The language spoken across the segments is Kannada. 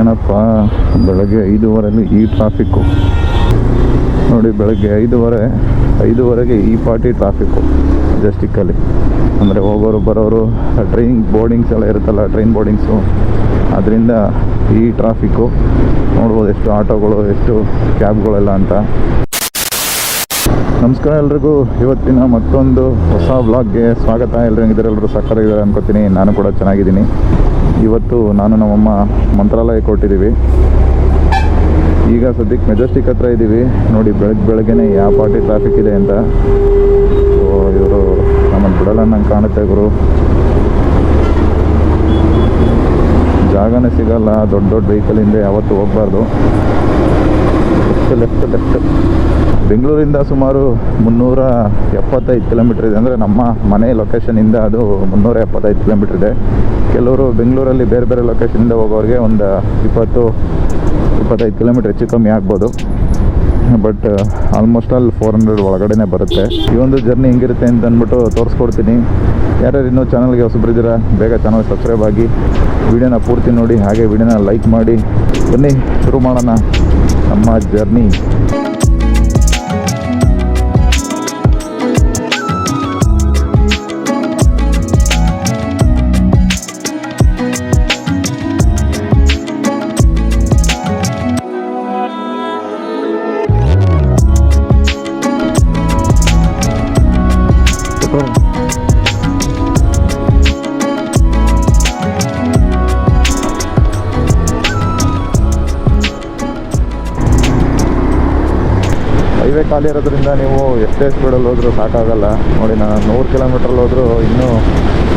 ಏನಪ್ಪ, ಬೆಳಗ್ಗೆ ಐದುವರೆಯಲ್ಲಿ ಈ ಟ್ರಾಫಿಕ್ಕು ನೋಡಿ, ಬೆಳಗ್ಗೆ ಐದೂವರೆ, ಐದೂವರೆಗೆ ಈ ಪಾರ್ಟಿ ಟ್ರಾಫಿಕ್ಕು ಮೆಜೆಸ್ಟಿಕ್ಕಲ್ಲಿ ಅಂದರೆ ಹೋಗೋರು, ಬರೋರು ಟ್ರೈನ್ ಬೋರ್ಡಿಂಗ್ಸ್ ಎಲ್ಲ ಇರುತ್ತಲ್ಲ ಟ್ರೈನ್ ಬೋರ್ಡಿಂಗ್ಸು ಅದರಿಂದ ಈ ಟ್ರಾಫಿಕ್ಕು ನೋಡ್ಬೋದು ಎಷ್ಟು ಆಟೋಗಳು, ಎಷ್ಟು ಕ್ಯಾಬ್ಗಳೆಲ್ಲ ಅಂತ. ನಮಸ್ಕಾರ ಎಲ್ರಿಗೂ. ಇವತ್ತಿನ ಮತ್ತೊಂದು ಹೊಸ ವ್ಲಾಗ್ಗೆ ಸ್ವಾಗತ. ಎಲ್ಲರೂ ಹೆಂಗಿದ್ದಾರೆ? ಎಲ್ಲರೂ ಇದ್ದಾರೆ ಅನ್ಕೋತೀನಿ. ನಾನು ಕೂಡ ಚೆನ್ನಾಗಿದ್ದೀನಿ. ಇವತ್ತು ನಾನು ನಮ್ಮಮ್ಮ ಮಂತ್ರಾಲಯಕ್ಕೆ ಕೊಟ್ಟಿದ್ದೀವಿ. ಈಗ ಸದ್ಯಕ್ಕೆ ಮೆಜೆಸ್ಟಿಕ್ ಹತ್ರ ಇದ್ದೀವಿ. ನೋಡಿ ಬೆಳಗ್ಗೆ ಬೆಳಗ್ಗೆನೇ ಯಾವ ಪಾರ್ಟಿ ಟ್ರಾಫಿಕ್ ಇದೆ ಅಂತ. ಸೊ ಇವರು ನಮ್ಮನ್ನು ಬಿಡಲ್ಲ ನಂಗೆ ಕಾಣುತ್ತೆ ಗುರು. ಜಾಗನೇ ಸಿಗಲ್ಲ. ದೊಡ್ಡ ದೊಡ್ಡ ವೆಹಿಕಲಿಂದ ಯಾವತ್ತೂ ಹೋಗಬಾರ್ದು. ಲೆಫ್ಟ್ ಲೆಫ್ಟ್ ಬೆಂಗಳೂರಿಂದ ಸುಮಾರು ಮುನ್ನೂರ ಎಪ್ಪತ್ತೈದು ಕಿಲೋಮೀಟ್ರ್ ಇದೆ. ಅಂದರೆ ನಮ್ಮ ಮನೆ ಲೊಕೇಶನಿಂದ ಅದು ಮುನ್ನೂರ ಎಪ್ಪತ್ತೈದು ಕಿಲೋಮೀಟ್ರ್ ಇದೆ. ಕೆಲವರು ಬೆಂಗಳೂರಲ್ಲಿ ಬೇರೆ ಬೇರೆ ಲೊಕೇಶನಿಂದ ಹೋಗೋರಿಗೆ ಒಂದು ಇಪ್ಪತ್ತು, ಇಪ್ಪತ್ತೈದು ಕಿಲೋಮೀಟ್ರ್ ಹೆಚ್ಚು ಕಮ್ಮಿ ಆಗ್ಬೋದು but almost all four hundred ಒಳಗಡೆನೇ ಬರುತ್ತೆ. ಈ ಒಂದು ಜರ್ನಿ ಹೆಂಗಿರುತ್ತೆ ಅಂತ ಅಂದ್ಬಿಟ್ಟು ತೋರಿಸ್ಕೊಡ್ತೀನಿ. ಯಾರ್ಯಾರು ಇನ್ನೂ ಚಾನಲ್ಗೆ ಹೊಸಬ್ರಿದ್ದೀರಾ ಬೇಗ ಚಾನಲ್ ಸಬ್ಸ್ಕ್ರೈಬ್ ಆಗಿ. ವಿಡಿಯೋನ ಪೂರ್ತಿ ನೋಡಿ, ಹಾಗೆ ವಿಡಿಯೋನ ಲೈಕ್ ಮಾಡಿ. ಬನ್ನಿ, ಶುರು ಮಾಡೋಣ ನಮ್ಮ ಜರ್ನಿ ಖಾಲಿ ಇರೋದ್ರಿಂದ ನೀವು ಎಷ್ಟೇ ಸ್ಪೀಡಲ್ಲಿ ಹೋದರೂ ಸಾಕಾಗಲ್ಲ. ನೋಡಿ ನಾನು ನೂರು ಕಿಲೋಮೀಟ್ರಲ್ಲಿ ಹೋದರೂ ಇನ್ನೂ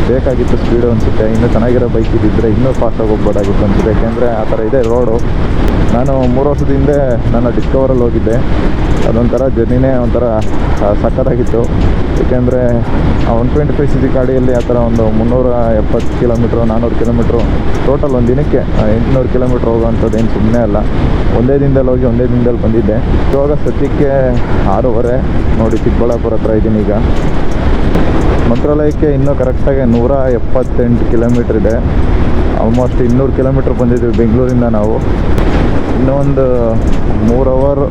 ಬೇಕಾಗಿತ್ತು ಸ್ಪೀಡು ಅನಿಸುತ್ತೆ, ಇನ್ನೂ ಚೆನ್ನಾಗಿರೋ ಬೈಕ್ ಇದ್ದಿದ್ದರೆ ಇನ್ನೂ ಫಾಸ್ಟಾಗಿ ಹೋಗ್ಬೋದಾಗಿತ್ತು ಅನಿಸುತ್ತೆ. ಯಾಕೆಂದರೆ ಆ ಥರ ಇದೆ ರೋಡು ನಾನು ಮೂರು ವರ್ಷದ ಹಿಂದೆ ನನ್ನ ಡಿಸ್ಕವರಲ್ಲಿ ಹೋಗಿದ್ದೆ. ಅದೊಂಥರ ಜರ್ನಿನೇ ಒಂಥರ ಸಕ್ಕತ್ತಾಗಿತ್ತು ಏಕೆಂದರೆ one twenty five C C ಗಾಡಿಯಲ್ಲಿ ಆ ಥರ ಒಂದು ಮುನ್ನೂರ ಎಪ್ಪತ್ತು ಕಿಲೋಮೀಟ್ರು ನಾನ್ನೂರು ಕಿಲೋಮೀಟ್ರು ಟೋಟಲ್ ಒಂದು ದಿನಕ್ಕೆ ಎಂಟುನೂರು ಕಿಲೋಮೀಟ್ರ್ ಹೋಗೋವಂಥದ್ದು ಏನು ಸುಮ್ಮನೆ ಅಲ್ಲ. ಒಂದೇ ದಿನದಲ್ಲಿ ಹೋಗಿ ಒಂದೇ ದಿನದಲ್ಲಿ ಬಂದಿದ್ದೆ. ಇವಾಗ ಸದ್ಯಕ್ಕೆ ಆರೂವರೆ, ನೋಡಿ ಚಿಕ್ಕಬಳ್ಳಾಪುರ ಹತ್ರ ಇದ್ದೀನಿ ಈಗ. ಮಂತ್ರಾಲಯಕ್ಕೆ ಇನ್ನೂ ಕರೆಕ್ಟಾಗಿ ನೂರ ಎಪ್ಪತ್ತೆಂಟು ಕಿಲೋಮೀಟ್ರ್ ಇದೆ. ಆಲ್ಮೋಸ್ಟ್ ಇನ್ನೂರು ಕಿಲೋಮೀಟ್ರ್ ಬಂದಿದ್ದೀವಿ ಬೆಂಗಳೂರಿಂದ ನಾವು. ಇನ್ನೊಂದು ಮೂರು ಅವರ್,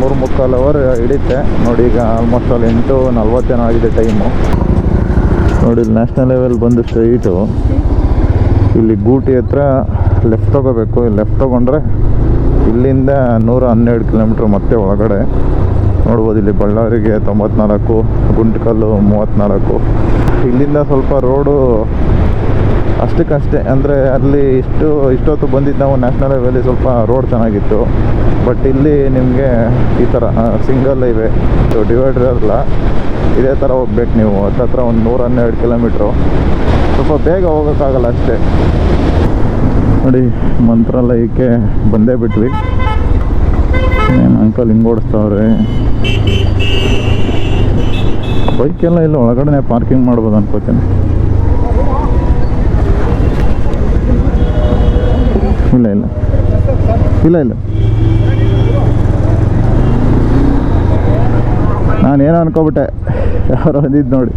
ಮೂರು ಮುಕ್ಕಾಲು ಅವರ್ ಹಿಡಿತೆ ನೋಡಿ ಈಗ ಆಲ್ಮೋಸ್ಟ್ ಅಲ್ಲಿ ಎಂಟು ನಲ್ವತ್ತೇನೋ ಆಗಿದೆ ಟೈಮು ನೋಡಿ ನ್ಯಾಷನಲ್ ಲೆವೆಲ್ ಬಂದು ಸ್ಟ್ರೈಟು ಇಲ್ಲಿ ಗೂಟಿ ಹತ್ರ ಲೆಫ್ಟ್ ತೊಗೋಬೇಕು. ಲೆಫ್ಟ್ ತೊಗೊಂಡ್ರೆ ಇಲ್ಲಿಂದ ನೂರ ಹನ್ನೆರಡು ಕಿಲೋಮೀಟ್ರ್ ಮತ್ತೆ ಒಳಗಡೆ. ನೋಡ್ಬೋದು ಇಲ್ಲಿ ಬಳ್ಳಾರಿಗೆ ತೊಂಬತ್ನಾಲ್ಕು, ಗುಂಟ್ಕಲ್ಲು ಮೂವತ್ತ್ನಾಲ್ಕು ಇಲ್ಲಿಂದ ಸ್ವಲ್ಪ ರೋಡು ಅಷ್ಟಕ್ಕಷ್ಟೇ, ಅಂದರೆ ಅಲ್ಲಿ ಇಷ್ಟು, ಇಷ್ಟೊತ್ತು ಬಂದಿದ್ದು ನಾವು ನ್ಯಾಷನಲ್ ಹೈವೇಲಿ ಸ್ವಲ್ಪ ರೋಡ್ ಚೆನ್ನಾಗಿತ್ತು. ಬಟ್ ಇಲ್ಲಿ ನಿಮಗೆ ಈ ಥರ ಸಿಂಗಲ್ ಹೈವೇ ಡಿವೈಡರ್ ಇರಲ್ಲ ಇದೇ ಥರ ಹೋಗ್ಬೇಕು ನೀವು. ಹತ್ತತ್ರ ಒಂದು ನೂರ ಹನ್ನೆರಡು ಕಿಲೋಮೀಟ್ರು ಸ್ವಲ್ಪ ಬೇಗ ಹೋಗೋಕ್ಕಾಗಲ್ಲ ಅಷ್ಟೇ. ನೋಡಿ, ಮಂತ್ರಾಲಯಕ್ಕೆ ಬಂದೇ ಬಿಟ್ವಿ. ಏನು ಅಂಕಲ್ ಹಿಂಗೆ ಓಡಿಸ್ತಾವ್ರೆ. ಎಲ್ಲ ಇಲ್ಲ ಒಳಗಡೆ ಪಾರ್ಕಿಂಗ್ ಮಾಡ್ಬೋದು ಅನ್ಕೋತೀನಿ. ಇಲ್ಲ ಇಲ್ಲ. ಇಲ್ಲ ಇಲ್ಲ. ಏನೋ ಅನ್ಕೋಬಿಟ್ಟೆ. ಯಾರೋ ಬಂದಿದ್ದು ನೋಡಿ.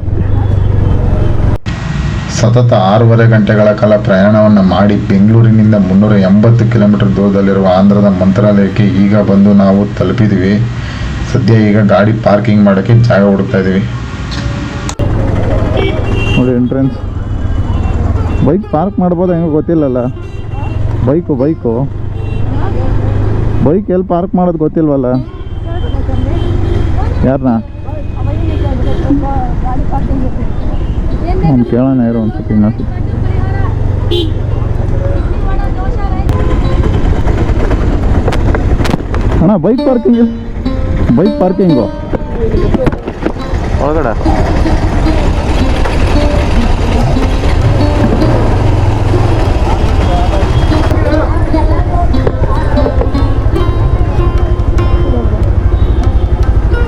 ಸತತ ಆರೂವರೆ ಗಂಟೆಗಳ ಕಾಲ ಪ್ರಯಾಣವನ್ನು ಮಾಡಿ ಬೆಂಗಳೂರಿನಿಂದ ಮುನ್ನೂರ ಎಂಬತ್ತು ಕಿಲೋಮೀಟರ್ ದೂರದಲ್ಲಿರುವ ಆಂಧ್ರದ ಮಂತ್ರಾಲಯಕ್ಕೆ ಈಗ ಬಂದು ನಾವು ತಲುಪಿದ್ವಿ ಸದ್ಯ ಈಗ ಗಾಡಿ ಪಾರ್ಕಿಂಗ್ ಮಾಡೋಕ್ಕೆ ಜಾಗ ಹುಡುಕ್ತಾ ಇದ್ದೀವಿ ನೋಡಿ ಎಂಟ್ರೆನ್ಸ್ ಬೈಕ್ ಪಾರ್ಕ್ ಮಾಡ್ಬೋದು ಹೆಂಗೆ ಗೊತ್ತಿಲ್ಲಲ್ಲ ಬೈಕು ಬೈಕು ಬೈಕ್ ಎಲ್ಲಿ ಪಾರ್ಕ್ ಮಾಡೋದು ಗೊತ್ತಿಲ್ವಲ್ಲ ಯಾರನ್ನ ಅವ್ನು ಕೇಳೋಣ ಇರೋ ಅನ್ಸುತ್ತೆ ಇನ್ನೊಂದು ಅಣ್ಣ ಬೈಕ್ ಪಾರ್ಕಿಂಗ್ ಬೈಕ್ ಪಾರ್ಕಿಂಗು ಒಳಗಡೆ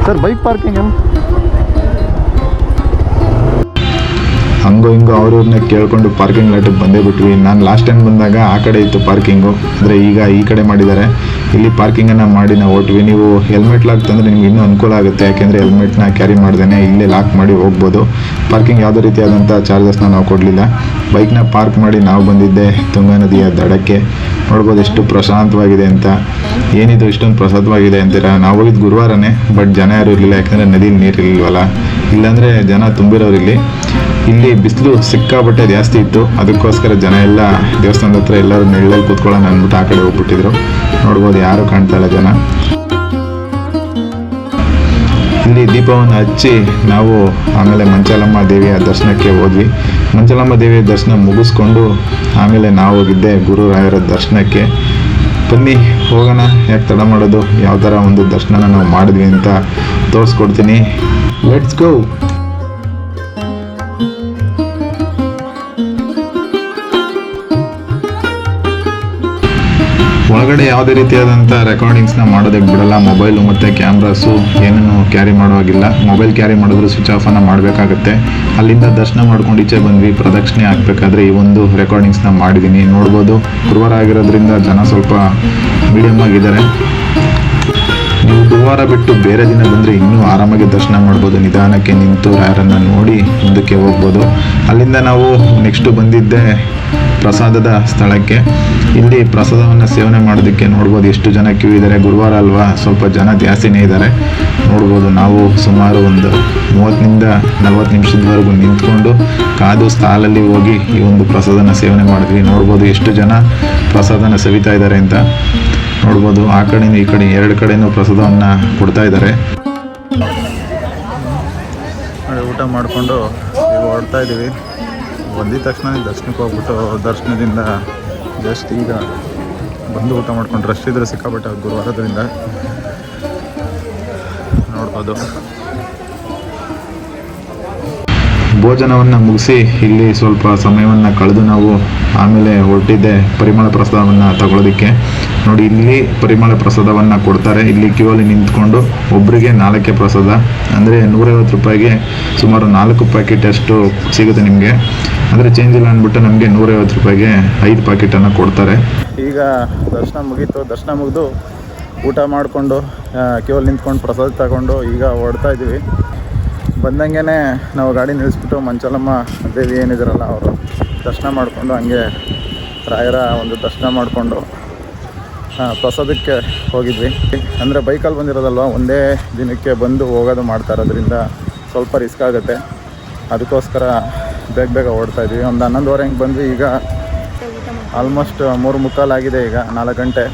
ಸರ್ ಬೈಕ್ ಪಾರ್ಕಿಂಗ್ ಹಂಗೋ ಹಿಂಗೋ ಅವ್ರವ್ರನ್ನ ಕೇಳ್ಕೊಂಡು ಪಾರ್ಕಿಂಗ್ ಲಾಟಿಗೆ ಬಂದೇ ಬಿಟ್ವಿ. ನಾನು ಲಾಸ್ಟ್ ಟೈಮ್ ಬಂದಾಗ ಆ ಕಡೆ ಇತ್ತು ಪಾರ್ಕಿಂಗು ಅಂದರೆ ಈಗ ಈ ಕಡೆ ಮಾಡಿದ್ದಾರೆ. ಇಲ್ಲಿ ಪಾರ್ಕಿಂಗನ್ನು ಮಾಡಿ ನಾವು ಹೊಟ್ವಿ ನೀವು ಹೆಲ್ಮೆಟ್ ಲಾಕ್ ತಂದ್ರೆ ನಿಮ್ಗೆ ಇನ್ನೂ ಅನುಕೂಲ ಆಗುತ್ತೆ. ಯಾಕಂದರೆ ಹೆಲ್ಮೆಟ್ನ ಕ್ಯಾರಿ ಮಾಡ್ದೇನೆ ಇಲ್ಲೇ ಲಾಕ್ ಮಾಡಿ ಹೋಗ್ಬೋದು. ಪಾರ್ಕಿಂಗ್ ಯಾವುದೇ ಚಾರ್ಜಸ್ನ ನಾವು ಕೊಡಲಿಲ್ಲ. ನ ಪಾರ್ಕ್ ಮಾಡಿ ನಾವು ಬಂದಿದ್ದೆ ತುಂಗಾ ನದಿಯ ದಡಕ್ಕೆ. ನೋಡ್ಬೋದು ಎಷ್ಟು ಪ್ರಶಾಂತವಾಗಿದೆ ಅಂತ. ಏನಿದು ಇಷ್ಟೊಂದು ಪ್ರಸಾದವಾಗಿದೆ ಅಂತೀರಾ? ನಾವು ಹೋಗಿದ್ದು ಗುರುವಾರನೇ ಬಟ್ ಜನ ಯಾರು ಇರಲಿಲ್ಲ. ಯಾಕಂದರೆ ನದಿಲಿ ನೀರು ಇರಲಿಲ್ವಲ್ಲ. ಇಲ್ಲಾಂದರೆ ಜನ ತುಂಬಿರೋರು ಇಲ್ಲಿ. ಇಲ್ಲಿ ಬಿಸಿಲು ಸಿಕ್ಕಾಪಟ್ಟೆ ಜಾಸ್ತಿ ಇತ್ತು. ಅದಕ್ಕೋಸ್ಕರ ಜನ ಎಲ್ಲ ದೇವಸ್ಥಾನದ ಹತ್ರ ಎಲ್ಲರೂ ನೆಳ್ಳಲ್ಲಿ ಕೂತ್ಕೊಳ್ಳೋಣ ಅಂದ್ಬಿಟ್ಟು ಆ ಕಡೆ ಹೋಗ್ಬಿಟ್ಟಿದ್ರು. ನೋಡ್ಬೋದು ಯಾರು ಕಾಣ್ತಾ ಇಲ್ಲ ಜನ. ಇಲ್ಲಿ ದೀಪವನ್ನು ಹಚ್ಚಿ ನಾವು ಆಮೇಲೆ ಮಂಚಾಲಮ್ಮ ದೇವಿಯ ದರ್ಶನಕ್ಕೆ ಹೋದ್ವಿ. ಮಂಚಾಲಮ್ಮ ದೇವಿಯ ದರ್ಶನ ಮುಗಿಸ್ಕೊಂಡು ಆಮೇಲೆ ನಾವು ಹೋಗಿದ್ದೆ ಗುರುರಾಯರ ದರ್ಶನಕ್ಕೆ. ಬನ್ನಿ, ಹೋಗೋಣ. ಯಾಕೆ ತಡ ಮಾಡೋದು? ಯಾವ ಥರ ಒಂದು ದರ್ಶನನ ನಾವು ಮಾಡಿದ್ವಿ ಅಂತ ತೋರಿಸ್ಕೊಡ್ತೀನಿ. ಲೆಟ್ಸ್ ಗೋ ಒಳಗಡೆ ಯಾವುದೇ ರೀತಿಯಾದಂಥ ರೆಕಾರ್ಡಿಂಗ್ಸ್ನ ಮಾಡೋದಕ್ಕೆ ಬಿಡಲ್ಲ. ಮೊಬೈಲು ಮತ್ತು ಕ್ಯಾಮ್ರಾಸು ಏನನ್ನು ಕ್ಯಾರಿ ಮಾಡುವಾಗಿಲ್ಲ. ಮೊಬೈಲ್ ಕ್ಯಾರಿ ಮಾಡಿದ್ರು ಸ್ವಿಚ್ ಆಫನ್ನು ಮಾಡಬೇಕಾಗತ್ತೆ. ಅಲ್ಲಿಂದ ದರ್ಶನ ಮಾಡ್ಕೊಂಡು ಈಚೆ ಬಂದ್ವಿ. ಪ್ರದಕ್ಷಿಣೆ ಆಗಬೇಕಾದ್ರೆ ಈ ಒಂದು ರೆಕಾರ್ಡಿಂಗ್ಸ್ನ ಮಾಡಿದ್ದೀನಿ ನೋಡ್ಬೋದು. ಗುರುವಾರ ಆಗಿರೋದ್ರಿಂದ ಜನ ಸ್ವಲ್ಪ ಮೀಡಿಯಮ್ ಆಗಿದ್ದಾರೆ. ನೀವು ಗುರುವಾರ ಬಿಟ್ಟು ಬೇರೆ ದಿನ ಬಂದರೆ ಇನ್ನೂ ಆರಾಮಾಗಿ ದರ್ಶನ ಮಾಡ್ಬೋದು. ನಿಧಾನಕ್ಕೆ ನಿಂತು ಯಾರನ್ನು ನೋಡಿ ಮುಂದಕ್ಕೆ ಹೋಗ್ಬೋದು. ಅಲ್ಲಿಂದ ನಾವು ನೆಕ್ಸ್ಟು ಬಂದಿದ್ದೆ ಪ್ರಸಾದದ ಸ್ಥಳಕ್ಕೆ. ಇಲ್ಲಿ ಪ್ರಸಾದವನ್ನು ಸೇವನೆ ಮಾಡೋದಕ್ಕೆ ನೋಡ್ಬೋದು ಎಷ್ಟು ಜನ ಕ್ಯೂ ಇದ್ದಾರೆ ಗುರುವಾರ ಅಲ್ವಾ? ಸ್ವಲ್ಪ ಜನ ಜಾಸ್ತಿನೇ ಇದ್ದಾರೆ ನೋಡ್ಬೋದು ನಾವು ಸುಮಾರು ಒಂದು ಮೂವತ್ತರಿಂದ ನಲ್ವತ್ತು ನಿಮಿಷದವರೆಗೂ ನಿಂತ್ಕೊಂಡು ಕಾದು ಸ್ಥಾಲಲ್ಲಿ ಹೋಗಿ ಈ ಒಂದು ಪ್ರಸಾದನ ಸೇವನೆ ಮಾಡಿದ್ವಿ. ನೋಡ್ಬೋದು ಎಷ್ಟು ಜನ ಪ್ರಸಾದನ ಸವಿತಾ ಇದ್ದಾರೆ ಅಂತ. ನೋಡ್ಬೋದು ಆ ಕಡೆಯಿಂದ ಈ ಕಡೆ, ಎರಡು ಕಡೆಯೂ ಪ್ರಸಾದವನ್ನು ಕೊಡ್ತಾ ಇದ್ದಾರೆ ಊಟ ಮಾಡಿಕೊಂಡು ಹೊರಡ್ತಾ ಇದ್ದೀವಿ. ಬಂದಿದ ತಕ್ಷಣ ದರ್ಶನಕ್ಕೆ ಹೋಗ್ಬಿಟ್ಟು, ದರ್ಶನದಿಂದ ಜಸ್ಟ್ ಈಗ ಬಂದು ಊಟ ಮಾಡ್ಕೊಂಡು ರಶ್ ಇದ್ರೆ ಸಿಕ್ಕಾಪಟ್ಟೆ ಗುರುವಾರದ್ರಿಂದ ನೋಡ್ಬೋದು. ಭೋಜನವನ್ನು ಮುಗಿಸಿ ಇಲ್ಲಿ ಸ್ವಲ್ಪ ಸಮಯವನ್ನು ಕಳೆದು ನಾವು ಆಮೇಲೆ ಹೊರಟಿದ್ದೆ, ಪರಿಮಳ ಪ್ರಸಾದವನ್ನು ತಗೊಳ್ಳೋದಕ್ಕೆ ನೋಡಿ, ಇಲ್ಲಿ ಪರಿಮಳ ಪ್ರಸಾದವನ್ನು ಕೊಡ್ತಾರೆ. ಇಲ್ಲಿ ಕ್ಯೂ ಅಲ್ಲಿ ನಿಂತ್ಕೊಂಡು ಒಬ್ಬರಿಗೆ ನಾಲ್ಕೇ ಪ್ರಸಾದ. ಅಂದರೆ ನೂರೈವತ್ತು ರೂಪಾಯಿಗೆ ಸುಮಾರು ನಾಲ್ಕು ಪ್ಯಾಕೆಟ್ ಅಷ್ಟು ಸಿಗುತ್ತೆ ನಿಮಗೆ. ಅಂದರೆ ಚೇಂಜ್ ಇಲ್ಲ ಅಂದ್ಬಿಟ್ಟು ನಮಗೆ ನೂರೈವತ್ತು ರೂಪಾಯಿಗೆ ಐದು ಪ್ಯಾಕೆಟನ್ನು ಕೊಡ್ತಾರೆ. ಈಗ ದರ್ಶನ ಮುಗೀತು. ದರ್ಶನ ಮುಗಿದು ಊಟ ಮಾಡಿಕೊಂಡು ಕ್ಯೂವಲ್ಲಿ ನಿಂತ್ಕೊಂಡು ಪ್ರಸಾದ ತಗೊಂಡು ಈಗ ಹೊಡ್ತಾ ಇದ್ದೀವಿ. ಬಂದಂಗೆ ನಾವು ಗಾಡಿ ನಿಲ್ಲಿಸ್ಬಿಟ್ಟು ಮಂಚಲಮ್ಮ ದೇವಿ ಏನಿದಾರಲ್ಲ ಅವರು ದರ್ಶನ ಮಾಡಿಕೊಂಡು ಹಂಗೆ ರಾಯರ ಒಂದು ದರ್ಶನ ಮಾಡಿಕೊಂಡು ಪ್ರಸಾದಕ್ಕೆ ಹೋಗಿದ್ವಿ. ಅಂದರೆ ಬೈಕಲ್ಲಿ ಬಂದಿರೋದಲ್ವ, ಒಂದೇ ದಿನಕ್ಕೆ ಬಂದು ಹೋಗೋದು ಮಾಡ್ತಾ ಇರೋದ್ರಿಂದ ಸ್ವಲ್ಪ ರಿಸ್ಕ್ ಆಗುತ್ತೆ. ಅದಕ್ಕೋಸ್ಕರ ಬೇಗ ಬೇಗ ಓಡ್ತಾ ಇದ್ವಿ. ಒಂದು ಹನ್ನೊಂದುವರೆ ಹಂಗೆ ಬಂದ್ವಿ, ಈಗ ಆಲ್ಮೋಸ್ಟ್ ಮೂರು ಮುಕ್ಕಾಲು ಆಗಿದೆ ಈಗ, ನಾಲ್ಕು ಗಂಟೆ.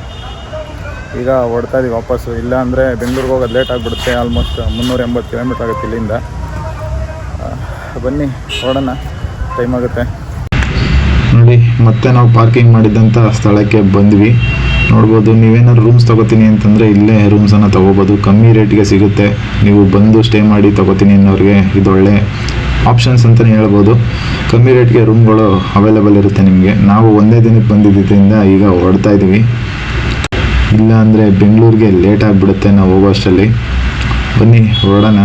ಈಗ ಓಡ್ತಾ ಇದ್ವಿ ವಾಪಸ್ಸು. ಇಲ್ಲ ಅಂದರೆ ಬೆಂಗಳೂರಿಗೆ ಹೋಗೋದು ಲೇಟ್ ಆಗಿಬಿಡುತ್ತೆ ಆಲ್ಮೋಸ್ಟ್ ಮುನ್ನೂರ ಎಂಬತ್ತು ಕಿಲೋಮೀಟ್ರ್ ಆಗುತ್ತೆ ಇಲ್ಲಿಂದ. ಬನ್ನಿ, ಓಡೋಣ. ಟೈಮ್ ಆಗುತ್ತೆ. ನೋಡಿ, ಮತ್ತೆ ನಾವು ಪಾರ್ಕಿಂಗ್ ಮಾಡಿದ್ದಂಥ ಸ್ಥಳಕ್ಕೆ ಬಂದ್ವಿ. ನೋಡ್ಬೋದು, ನೀವೇನಾದ್ರು ರೂಮ್ಸ್ ತಗೋತೀನಿ ಅಂತಂದರೆ ಇಲ್ಲೇ ರೂಮ್ಸನ್ನು ತಗೋಬೋದು. ಕಮ್ಮಿ ರೇಟ್ಗೆ ಸಿಗುತ್ತೆ. ನೀವು ಬಂದು ಸ್ಟೇ ಮಾಡಿ ತಗೋತೀನಿ ಅನ್ನೋರಿಗೆ ಇದೊಳ್ಳೆ ಆಪ್ಷನ್ಸ್ ಅಂತಲೇ ಹೇಳ್ಬೋದು. ಕಮ್ಮಿ ರೇಟ್ಗೆ ರೂಮ್ಗಳು ಅವೈಲೇಬಲ್ ಇರುತ್ತೆ ನಿಮಗೆ. ನಾವು ಒಂದೇ ದಿನಕ್ಕೆ ಬಂದಿದ್ದರಿಂದ ಈಗ ಹೊರಡ್ತಾ ಇದ್ದೀವಿ ಇಲ್ಲ ಅಂದರೆ ಬೆಂಗಳೂರಿಗೆ ಲೇಟ್ ಆಗಿಬಿಡುತ್ತೆ ನಾವು ಹೋಗೋ ಅಷ್ಟರಲ್ಲಿ. ಬನ್ನಿ, ಹೊರಡೋಣ.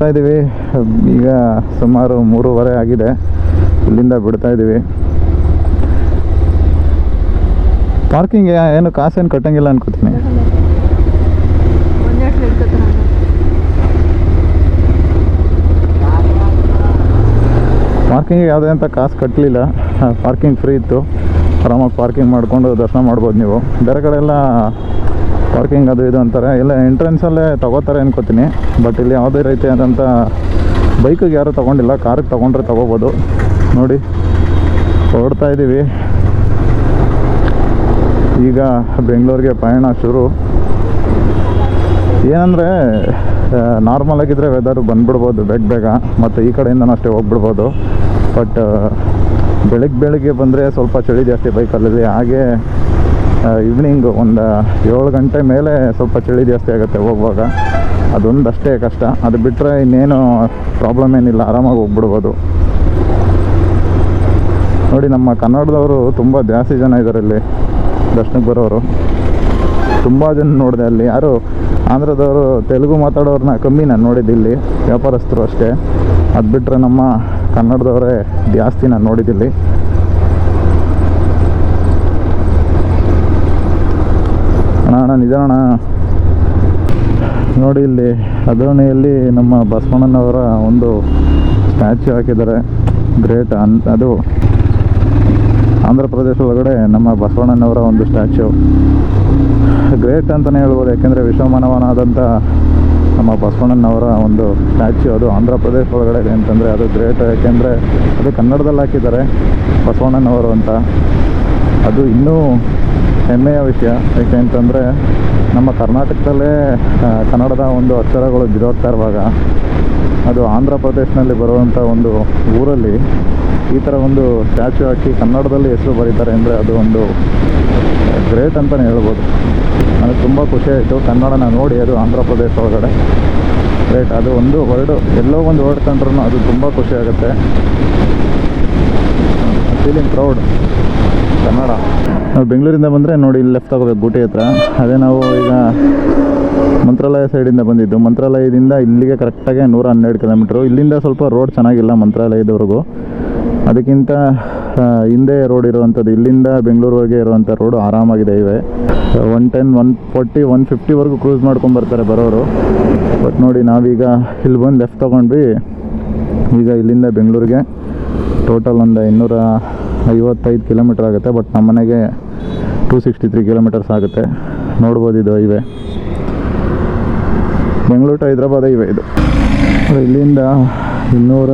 ಹೊಡ್ತಾ ಇದ್ದೀವಿ. ಈಗ ಸುಮಾರು ಮೂರುವರೆ ಆಗಿದೆ. ಇಲ್ಲಿಂದ ಬಿಡ್ತಾ ಇದ್ದೀವಿ. ಪಾರ್ಕಿಂಗ್ ಏನು ಕಾಸೇನು ಕಟ್ಟಂಗಿಲ್ಲ ಅನ್ಕೋತೀನಿ. ಪಾರ್ಕಿಂಗ್ ಯಾವುದೇ ಅಂತ ಕಾಸು ಕಟ್ಟಲಿಲ್ಲ ಪಾರ್ಕಿಂಗ್ ಫ್ರೀ ಇತ್ತು. ಆರಾಮಾಗಿ ಪಾರ್ಕಿಂಗ್ ಮಾಡಿಕೊಂಡು ದರ್ಶನ ಮಾಡ್ಬೋದು ನೀವು. ಬೇರೆ ಕಡೆ ಎಲ್ಲ ಪಾರ್ಕಿಂಗ್ ಅದು ಇದು ಅಂತಾರೆ. ಇಲ್ಲ ಎಂಟ್ರೆನ್ಸಲ್ಲೇ ತಗೋತಾರೆ ಅನ್ಕೋತೀನಿ. ಬಟ್ ಇಲ್ಲಿ ಯಾವುದೇ ರೀತಿ ಆದಂಥ ಬೈಕಿಗೆ ಯಾರೂ ತೊಗೊಂಡಿಲ್ಲ ಕಾರಿಗೆ ತೊಗೊಂಡ್ರೆ ತೊಗೋಬೋದು. ನೋಡಿ ಹೊರಡ್ತಾ ಇದ್ದೀವಿ ಈಗ ಬೆಂಗಳೂರಿಗೆ ಪಯಣ ಶುರು. ಏನಂದರೆ ನಾರ್ಮಲ್ ಆಗಿದ್ದರೆ ವೆದರು ಬಂದುಬಿಡ್ಬೋದು, ಬೇಗ ಬೇಗ. ಮತ್ತು ಈ ಕಡೆಯಿಂದನೂ ಅಷ್ಟೇ ಹೋಗ್ಬಿಡ್ಬೋದು. ಬಟ್ ಬೆಳಗ್ಗೆ ಬೆಳಗ್ಗೆ ಬಂದರೆ ಸ್ವಲ್ಪ ಚಳಿ ಜಾಸ್ತಿ ಬೈಕಲ್ಲಿ ಹಾಗೆ ಈವ್ನಿಂಗ್ ಒಂದು ಏಳು ಗಂಟೆ ಮೇಲೆ ಸ್ವಲ್ಪ ಚಳಿ ಜಾಸ್ತಿ ಆಗುತ್ತೆ ಹೋಗುವಾಗ. ಅದೊಂದು ಅಷ್ಟೇ ಕಷ್ಟ. ಅದು ಬಿಟ್ಟರೆ ಇನ್ನೇನು ಪ್ರಾಬ್ಲಮ್ ಏನಿಲ್ಲ, ಆರಾಮಾಗಿ ಹೋಗ್ಬಿಡ್ಬೋದು. ನೋಡಿ, ನಮ್ಮ ಕನ್ನಡದವರು ತುಂಬ ಜಾಸ್ತಿ ಜನ ಇದ್ದಾರೆ ಇಲ್ಲಿ, ದರ್ಶನಕ್ಕೆ ಬರೋರು. ತುಂಬ ಜನ ನೋಡಿದೆ ಅಲ್ಲಿ. ಯಾರು ಆಂಧ್ರದವರು, ತೆಲುಗು ಮಾತಾಡೋರನ್ನ ಕಮ್ಮಿ ನಾನು ನೋಡಿದ್ದು ಇಲ್ಲಿ, ವ್ಯಾಪಾರಸ್ಥರು ಅಷ್ಟೇ. ಅದು ಬಿಟ್ಟರೆ ನಮ್ಮ ಕನ್ನಡದವರೇ ಜಾಸ್ತಿ ನಾನು ನೋಡಿದ್ದಿಲ್ಲಿ ಅಣ್ಣ ನಿಧಾನ ನೋಡಿ ಇಲ್ಲಿ ಅದೋಣಿಯಲ್ಲಿ ನಮ್ಮ ಬಸವಣ್ಣನವರ ಒಂದು ಸ್ಟ್ಯಾಚು ಹಾಕಿದ್ದಾರೆ. ಗ್ರೇಟ್ ಅನ್, ಅದು ಆಂಧ್ರ ಪ್ರದೇಶ ಒಳಗಡೆ ನಮ್ಮ ಬಸವಣ್ಣನವರ ಒಂದು ಸ್ಟ್ಯಾಚ್ಯೂ. ಗ್ರೇಟ್ ಅಂತಲೇ ಹೇಳ್ಬೋದು, ಯಾಕೆಂದರೆ ವಿಶ್ವಮಾನವನಾದಂಥ ನಮ್ಮ ಬಸವಣ್ಣನವರ ಒಂದು ಸ್ಟ್ಯಾಚು ಅದು ಆಂಧ್ರ ಪ್ರದೇಶ ಒಳಗಡೆ ಇದೆ ಅಂತಂದರೆ ಅದು ಗ್ರೇಟ್, ಯಾಕೆಂದರೆ ಅದು ಕನ್ನಡದಲ್ಲಿ ಹಾಕಿದ್ದಾರೆ ಬಸವಣ್ಣನವರು ಅಂತ. ಅದು ಇನ್ನೂ ಹೆಮ್ಮೆಯ ವಿಷಯ. ಯಾಕೆ ಅಂತಂದರೆ ನಮ್ಮ ಕರ್ನಾಟಕದಲ್ಲೇ ಕನ್ನಡದ ಒಂದು ಅಕ್ಷರಗಳು ಬಿದೋಗ್ತಾ ಇರುವಾಗ, ಅದು ಆಂಧ್ರ ಪ್ರದೇಶನಲ್ಲಿ ಬರುವಂಥ ಒಂದು ಊರಲ್ಲಿ ಈ ಥರ ಒಂದು ಸ್ಟ್ಯಾಚ್ಯೂ ಹಾಕಿ ಕನ್ನಡದಲ್ಲಿ ಹೆಸರು ಬರೀತಾರೆ ಅಂದರೆ ಅದು ಒಂದು ಗ್ರೇಟ್ ಅಂತಲೇ ಹೇಳ್ಬೋದು. ನನಗೆ ತುಂಬ ಖುಷಿ ಆಯಿತು. ಕನ್ನಡನ ನೋಡಿ ಅದು ಆಂಧ್ರ ಪ್ರದೇಶ ಒಳಗಡೆ. ಗ್ರೇಟ್. ಅದು ಒಂದು ವರ್ಡು, ಎಲ್ಲೋ ಒಂದು ವರ್ಡ್ ಕಂಡ್ರೂ ಅದು ತುಂಬ ಖುಷಿಯಾಗುತ್ತೆ ಫೀಲಿಂಗ್ ಪ್ರೌಡ್. ಕನ್ನಡ. ನಾವು ಬೆಂಗಳೂರಿಂದ ಬಂದರೆ ನೋಡಿ, ಇಲ್ಲಿ ಲೆಫ್ಟ್ ತಗೋಬೇಕು, ಗೂಟಿ ಹತ್ರ. ಅದೇ ನಾವು ಈಗ ಮಂತ್ರಾಲಯ ಸೈಡಿಂದ ಬಂದಿದ್ದು. ಮಂತ್ರಾಲಯದಿಂದ ಇಲ್ಲಿಗೆ ಕರೆಕ್ಟಾಗಿ ನೂರ ಹನ್ನೆರಡು ಕಿಲೋಮೀಟ್ರು ಇಲ್ಲಿಂದ ಸ್ವಲ್ಪ ರೋಡ್ ಚೆನ್ನಾಗಿಲ್ಲ ಮಂತ್ರಾಲಯದವರೆಗೂ. ಅದಕ್ಕಿಂತ ಹಿಂದೆ ರೋಡ್ ಇರುವಂಥದ್ದು, ಇಲ್ಲಿಂದ ಬೆಂಗಳೂರಿಗೆ ಇರುವಂಥ ರೋಡು ಆರಾಮಾಗಿದೆ ಇವೆ. One ten one forty one ಫಿಫ್ಟಿವರೆಗೂ cruise ಮಾಡ್ಕೊಂಡು ಬರ್ತಾರೆ ಬರೋರು. ಬಟ್ ನೋಡಿ, ನಾವೀಗ ಇಲ್ಲಿ ಬಂದು ಲೆಫ್ಟ್ ತೊಗೊಂಡ್ವಿ. ಈಗ ಇಲ್ಲಿಂದ ಬೆಂಗಳೂರಿಗೆ ಟೋಟಲ್ ಒಂದು ಇನ್ನೂರ ಐವತ್ತೈದು ಕಿಲೋಮೀಟರ್ ಆಗುತ್ತೆ ಬಟ್ ನಮ್ಮ ಮನೆಗೆ ಟೂ ಸಿಕ್ಸ್ಟಿ ತ್ರೀ ಕಿಲೋಮೀಟರ್ಸ್ ಆಗುತ್ತೆ. ನೋಡ್ಬೋದು ಇದು ಇವೆ ಬೆಂಗಳೂರು ಟು ಹೈದ್ರಾಬಾದ್ ಇವೆ ಇದು. ಇಲ್ಲಿಂದ ಇನ್ನೂರ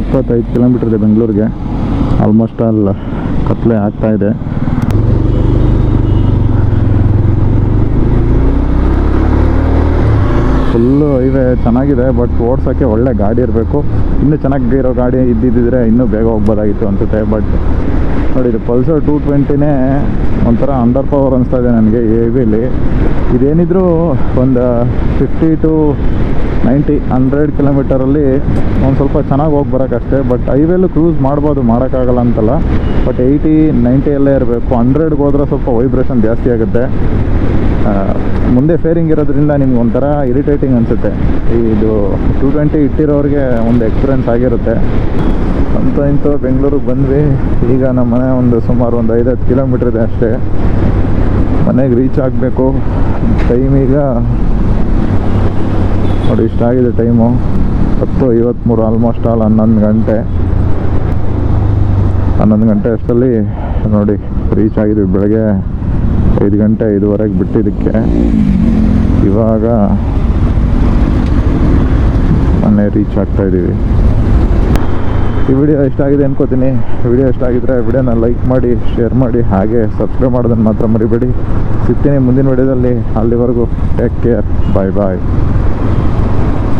ಇಪ್ಪತ್ತೈದು ಕಿಲೋಮೀಟರ್ ಇದೆ ಬೆಂಗಳೂರಿಗೆ. ಆಲ್ಮೋಸ್ಟ್ ಆಲ್ ಕತ್ಲೆ ಆಗ್ತಾ ಇದೆ. ಫುಲ್ಲು ಹೈವೇ ಚೆನ್ನಾಗಿದೆ ಬಟ್ ಓಡ್ಸೋಕ್ಕೆ ಒಳ್ಳೆ ಗಾಡಿ ಇರಬೇಕು. ಇನ್ನೂ ಚೆನ್ನಾಗಿರೋ ಗಾಡಿ ಇದ್ದಿದ್ದಿದ್ರೆ ಇನ್ನೂ ಬೇಗ ಹೋಗ್ಬೋದಾಗಿತ್ತು ಅನಿಸುತ್ತೆ ಬಟ್ ನೋಡಿ ಇದು ಪಲ್ಸರ್ ಟೂ ಟ್ವೆಂಟಿನೇ ಒಂಥರ ಅಂಡರ್ ಪವರ್ ಅನಿಸ್ತಾ ಇದೆ ನನಗೆ ಎ ವಿಲಿ ಇದೇನಿದ್ರು ಒಂದು ಫಿಫ್ಟಿ ಟು ನೈಂಟಿ ಹಂಡ್ರೆಡ್ ಕಿಲೋಮೀಟರಲ್ಲಿ ಒಂದು ಸ್ವಲ್ಪ ಚೆನ್ನಾಗಿ ಹೋಗಿ ಬರೋಕ್ಕಷ್ಟೇ ಬಟ್ ಹೈವೇಲು ಕ್ರೂಸ್ ಮಾಡ್ಬೋದು ಮಾಡೋಕ್ಕಾಗಲ್ಲ ಅಂತಲ್ಲ. ಬಟ್ ಏಯ್ಟಿ ನೈಂಟಿಯಲ್ಲೇ ಇರಬೇಕು. ಹಂಡ್ರೆಡ್ಗೆ ಹೋದ್ರೆ ಸ್ವಲ್ಪ ವೈಬ್ರೇಷನ್ ಜಾಸ್ತಿ ಆಗುತ್ತೆ. ಮುಂದೆ ಫೇರಿಂಗ್ ಇರೋದ್ರಿಂದ ನಿಮ್ಗೆ ಒಂಥರ ಇರಿಟೇಟಿಂಗ್ ಅನಿಸುತ್ತೆ. ಇದು ಟೂ ಟ್ವೆಂಟಿ ಇಟ್ಟಿರೋರಿಗೆ ಒಂದು ಎಕ್ಸ್ಪೀರಿಯನ್ಸ್ ಆಗಿರುತ್ತೆ. ಅಂತ ಇಂಥ ಬೆಂಗಳೂರಿಗೆ ಬಂದ್ವಿ. ಈಗ ನಮ್ಮ ಮನೆ ಒಂದು ಸುಮಾರು ಒಂದು ಐದತ್ತು ಕಿಲೋಮೀಟ್ರ್ ಇದೆ ಅಷ್ಟೇ. ಮನೆಗೆ ರೀಚ್ ಆಗಬೇಕು. ಟೈಮ್ ಈಗ ನೋಡಿ ಇಷ್ಟಾಗಿದೆ ಟೈಮು ಹತ್ತು ಐವತ್ತ್ಮೂರು ಆಲ್ಮೋಸ್ಟ್ ಆಲ್ ಹನ್ನೊಂದು ಗಂಟೆ. ಹನ್ನೊಂದು ಗಂಟೆ ಅಷ್ಟರಲ್ಲಿ ನೋಡಿ ರೀಚ್ ಆಗಿದ್ವಿ. ಬೆಳಗ್ಗೆ ಐದು ಗಂಟೆ, ಐದುವರೆಗೆ ಬಿಟ್ಟಿದ್ದಕ್ಕೆ. ಇವಾಗ ಮನೆ ರೀಚ್ ಆಗ್ತಾ ಇದ್ದೀವಿ ಈ ವಿಡಿಯೋ ಇಷ್ಟ ಆಗಿದೆ ಅನ್ಕೋತೀನಿ. ವಿಡಿಯೋ ಇಷ್ಟ ಆಗಿದ್ರೆ ವಿಡಿಯೋನ ಲೈಕ್ ಮಾಡಿ ಶೇರ್ ಮಾಡಿ, ಹಾಗೆ ಸಬ್ಸ್ಕ್ರೈಬ್ ಮಾಡೋದನ್ನು ಮಾತ್ರ ಮರಿಬೇಡಿ. ಸಿಗ್ತೀನಿ ಮುಂದಿನ ವಿಡಿಯೋದಲ್ಲಿ ಅಲ್ಲಿವರೆಗೂ ಟೇಕ್ ಕೇರ್ ಬಾಯ್ ಬಾಯ್